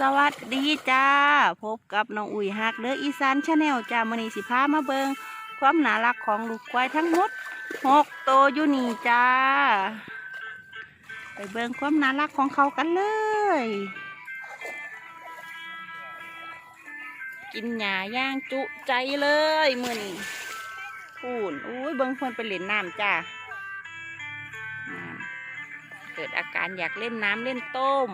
สวัสดีจ้า พบกับน้องอุ๋ยฮักเด้ออีสานชาแนลจ้ามือนีสิพามาเบิงความน่ารักของลูกควายทั้งหมดหกโตอยู่นี่จ้า ไปเบิงความน่ารักของเขากันเลย กินหญ้าย่างจุใจเลยมือนี้พูนอุ้ยเบิงเพิ่นไปเล่นน้ำจ้าเกิดอาการอยากเล่นน้ำเล่นต้ม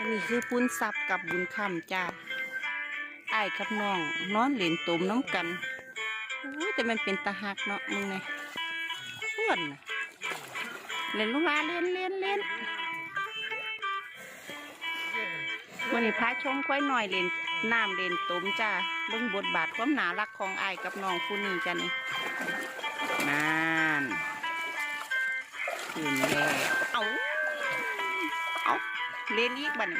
อันนี้คือปุ้นซับกับบุญคำจ้าไอ้ายกับน้องนอนเล่นตุ่มน้ำกันอู้แต่มันเป็นตาหักเนาะมึงไงเพื่อนเล่นลูกลาเล่นเล่นเล่นวันนี้พาชมค่อยหน่อยเล่นน้ำเล่นตุ่มจ้าเบิ่งบทบาทความหนารักของไอ้กับน้องคู่นี้จ้านี่นานขึ้นแล้วเอาเอา เล่นอีกบัดน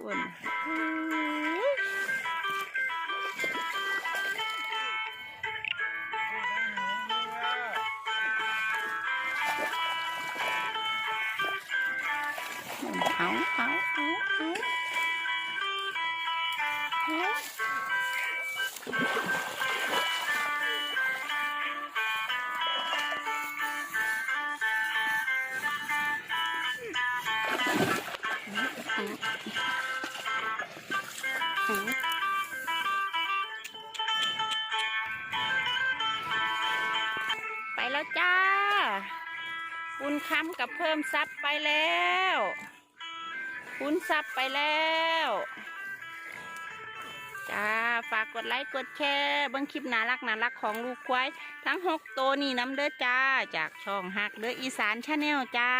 อ้วนเอาเอาเอาเอาเอา ไปแล้วจ้า บุญคำกับเพิ่มซับไปแล้วบุญซับไปแล้ว จ้า ฝากกดไลค์กดแชร์เบิ้งคลิปน่ารักน่ารักของลูกควาย ทั้งหกตัวนี่น้ำเด้อจ้า จากช่องฮักเด้ออีสานชาแนลจ้า